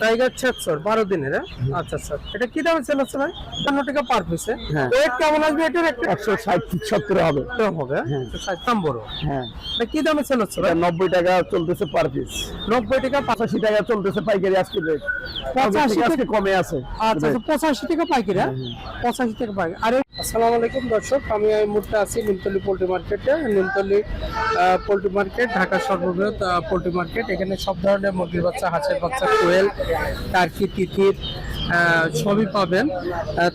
Tiger ছেচর বারো দিনের হ্যাঁ? আচ্ছা আচ্ছা। এটা কি দামে সেল হচ্ছে ভাই? পনেরো টাকা পার পিসে হ্যাঁ। ওয়েট কেমন আসবে এটার? একটা একশো ষাট সত্তর হবে? কম হবে হ্যাঁ। ষাট দাম বড়। হ্যাঁ। এটা কি দামে সেল হচ্ছে ভাই? নব্বই টাকা চলতেছে পার পিস নব্বই টাকা পাঁচ পঁচাশি টাকা চলতেছে পাইকারি আজকে রেট পঁচাশি আজকে কমে আছে। আচ্ছা আচ্ছা পঁচাশি টাকা পাইকারি হ্যাঁ? পঁচাশি টাকা পাইকারি আরে আসসালামু আলাইকুম দর্শক। আমি এই মুহূর্তে আছি নিমতলি পোল্ট্রি মার্কেটে। নিমতলি পোল্ট্রি মার্কেট ঢাকার সর্ববৃহৎ পোল্ট্রি মার্কেট। এখানে সব ধরনের মুরগির বাচ্চা হাঁসের বাচ্চা কোয়েল টার্কি আহ, সবই পাবেন।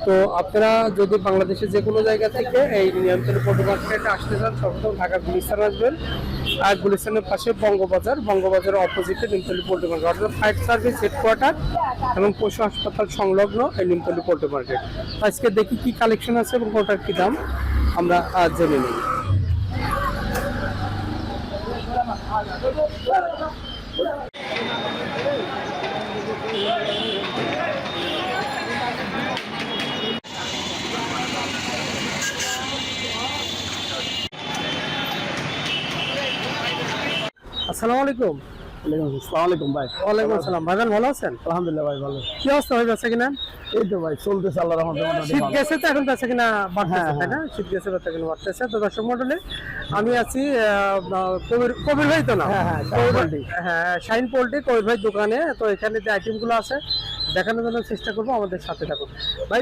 তো আপনারা যদি বাংলাদেশের যে কোনো জায়গা থেকে এই নিয়ন্ত্রণ পোল্ট্রি মার্কেটে আসতে চান সর্বপ্রথম ঢাকা গুলিস্তান আসবেন। আর গুলিস্তানের পাশে বঙ্গবাজার বঙ্গবাজারের অপোজিটে নিমতলি পোল্ট্রি মার্কেট। অর্থাৎ ফাইভ সার্ভিস হেডকোয়ার্টার এবং পশু হাসপাতাল সংলগ্ন এই নিমতলি পোল্ট্রি মার্কেট। আজকে দেখি কি কালেকশন আছে এবং কোনটার কি দাম আমরা জেনে নিই। আসসালামু আলাইকুম। আলাইকুম ভাই। ওয়ালাইকুম আসসালাম। ভাইজান ভালো আছেন? আলহামদুলিল্লাহ ভাই ভালো। কি অবস্থা হয়ে যাচ্ছে কিনা? এই তো ভাই চলতেছে আল্লাহ রহমতে শীত গেছে তো এখন বেচা কিনা বাড়তেছে তাই না? শীত গেছে বেচা কিনা বাড়তেছে। তো দর্শক মন্ডলী আমি আছি কবির কবির ভাই তো না? হ্যাঁ, হ্যাঁ, শাহিন ভাই- হ্যাঁ পোল্ট্রি কবির ভাই দোকানে। তো এখানে যে আইটেমগুলো আছে দেখানোর জন্য চেষ্টা করব আমাদের সাথে থাকুন। ভাই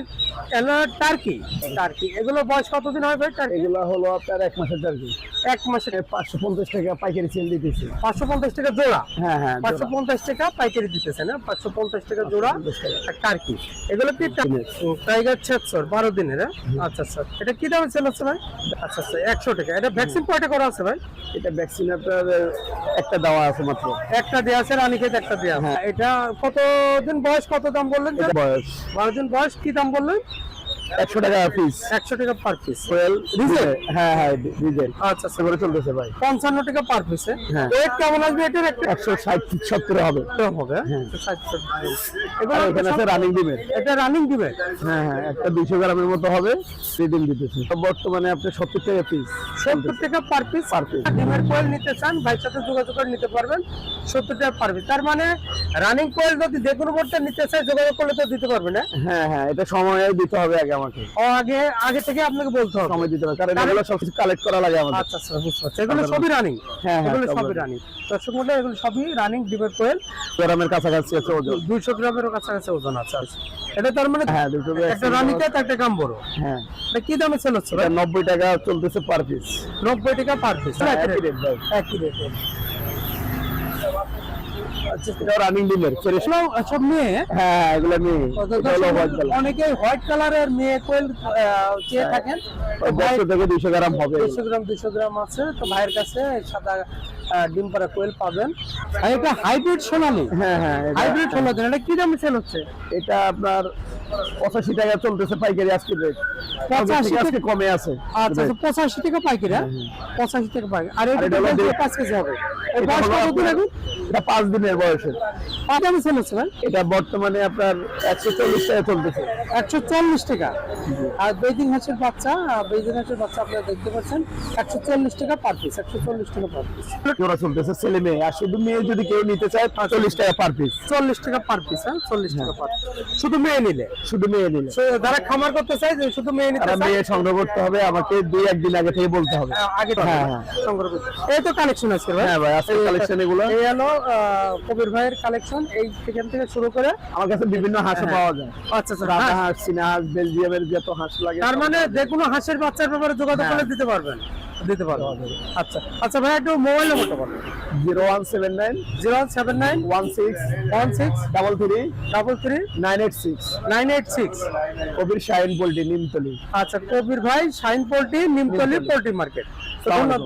টার্কি? টার্কি। এগুলো বয়স কতদিন হয় ভাই টার্কি? এগুলা হলো আপনার এক মাসের টার্কি। এক মাসের পাঁচশো পঞ্চাশ টাকা পাইকারি সেল দিতেছি। পাঁচশো পঞ্চাশ টাকা জোড়া? হ্যাঁ হ্যাঁ পাঁচশো পঞ্চাশ টাকা পাইকারি দিতেছে না? পাঁচশো পঞ্চাশ টাকা জোড়া 550 টাকা। টার্কি। এগুলো কি টাইগার ছেচর বারো দিনের হ্যাঁ? আচ্ছা আচ্ছা। এটা কি দামে সেল হচ্ছে ভাই? আচ্ছা আচ্ছা একশো টাকা। এটা ভ্যাকসিন কয়টা করা আছে ভাই? এটা ভ্যাকসিন আপনার একটা দেওয়া আছে মাত্র। একটা দেওয়া আছে রানীক্ষেত একটা দেওয়া হ্যাঁ। এটা কত দিন বয়স? কত দাম বললেন বয়স। বারো দিন বয়স? কি দাম বললেন? একশো টাকা পিস একশো টাকা পার পিস? হ্যাঁ হ্যাঁ ডিজেল আচ্ছা আচ্ছা। চলতেছে ভাই। পঞ্চান্ন টাকা পার পিসে হ্যাঁ। ওয়েট কেমন আসবে এটার একটা? একশো ষাট সত্তর হবে। হবে হ্যাঁ। এগুলো এখানে আছে রানিং ডিমের এটা রানিং দিবে হ্যাঁ হ্যাঁ একটা দুইশো গ্রামের মতো হবে রিডিম দিতেছি। বর্তমানে আপনি সত্তর টাকা পিস সত্তর টাকা পার পিস পার পিস ডিমের কোয়েল নিতে চান ভাইয়ের সাথে যোগাযোগ করে নিতে পারবেন সত্তর টাকা পার পিস তার মানে রানিং কোয়েল যদি যে কোনো নিতে চায় যোগাযোগ করলে তো দিতে পারবে না? হ্যাঁ হ্যাঁ এটা সময় দিতে হবে আগে আমাকে। ও আগে আগে থেকে আপনাকে বলতে হবে। সময় দিতে হবে কারণ এগুলো সবকিছু কালেক্ট করা লাগে আমাদের। আচ্ছা আচ্ছা বুঝতে পারছি। এগুলো সবই রানিং হ্যাঁ, হ্যাঁ, এগুলো সবই রানিং দর্শক মধ্যে এগুলো সবই রানিং ডিমের কোয়েল গ্রামের কাছাকাছি আছে ওজন। দুইশো গ্রামেরও কাছাকাছি ওজন আছে আচ্ছা। এটা তার মানে হ্যাঁ দুটো একটা রানিং তে একটা কাম বড়। হ্যাঁ। এটা কি দামে সেল হচ্ছে ভাই? এটা নব্বই টাকা চলতেছে পার পিস নব্বই টাকা পার পিস একই রেট ভাই। একই রেট রানিং ডিমের সব মেয়ে? হ্যাঁ এগুলো নিয়ে এটা হলো white color। অনেকে হোয়াইট কালারের মেয়ে কোয়েল চেয়ে থাকেন। তো ওই ভাই দেড়শো থেকে দুইশো গ্রাম হবে। দুশো গ্রাম দুশো গ্রাম আছে। তো ভাইয়ের কাছে সাদা ডিম পাড়া কোয়েল পাবেন। আর এটা হাইব্রিড সোনালি। হ্যাঁ হ্যাঁ হাইব্রিড সোনালি এটা কি দামে সেল হচ্ছে? এটা আপনার পঁচাশি টাকা চলতেছে পাইকারি আজকে রেট পঁচাশি আজকে কমে আছে। আচ্ছা আচ্ছা পঁচাশি টাকা পাইকারি হ্যাঁ? পঁচাশি টাকা পাইকারি। আর এটা পাঁচ কেজি হবে? এটা কত পাঁচ দিনের বয়সের। দামে ভাই? এটা বর্তমানে আপনার একশো চল্লিশ টাকা চলতেছে। একশো চল্লিশ টাকা। আর বেজিং হাঁসের বাচ্চা বেজিং হাঁসের বাচ্চা আপনারা দেখতে পাচ্ছেন একশো চল্লিশ টাকা পার পিস একশো চল্লিশ টাকা পার পিস জোড়া চলতেছে ছেলে মেয়ে। আর শুধু মেয়ে যদি কেউ নিতে চায় চল্লিশ টাকা পার পিস চল্লিশ টাকা পার পিস হ্যাঁ? চল্লিশ টাকা পার শুধু মেয়ে নিলে শুধু মেয়ে নিলে। যারা খামার করতে চায় যে শুধু মেয়ে নিতে মেয়ে সংগ্রহ করতে হবে আমাকে দুই একদিন আগে থেকে বলতে হবে। আগে হ্যাঁ, হ্যাঁ। সংগ্রহ করতে এই তো কালেকশন আছে ভাই। হ্যাঁ ভাই আজকে কালেকশন এগুলো। এই হলো কবির ভাইয়ের কালেকশন এই সেখান থেকে শুরু করে আমার কাছে বিভিন্ন হাঁসও হ্যাঁ। পাওয়া যায়। আচ্ছা আচ্ছা রাজা হ্যাঁ। হাঁস চীনা হাঁস বেলজিয়ামের যত হাঁস লাগে তার মানে যে কোনো হাঁসের বাচ্চার ব্যাপারে যোগাযোগ হ্যাঁ। করলে দিতে পারবেন। দিতে পারবেন। আচ্ছা আচ্ছা ভাই একটু মোবাইল নাম্বারটা বলেন zero one seven nine zero one seven nine one six one six double three double three nine eight six nine eight six. Kabir Shahin poultry Nimtali. আচ্ছা কবির ভাই Shahin poultry Nimtali Nimtali. Poultry market. ধন্যবাদ।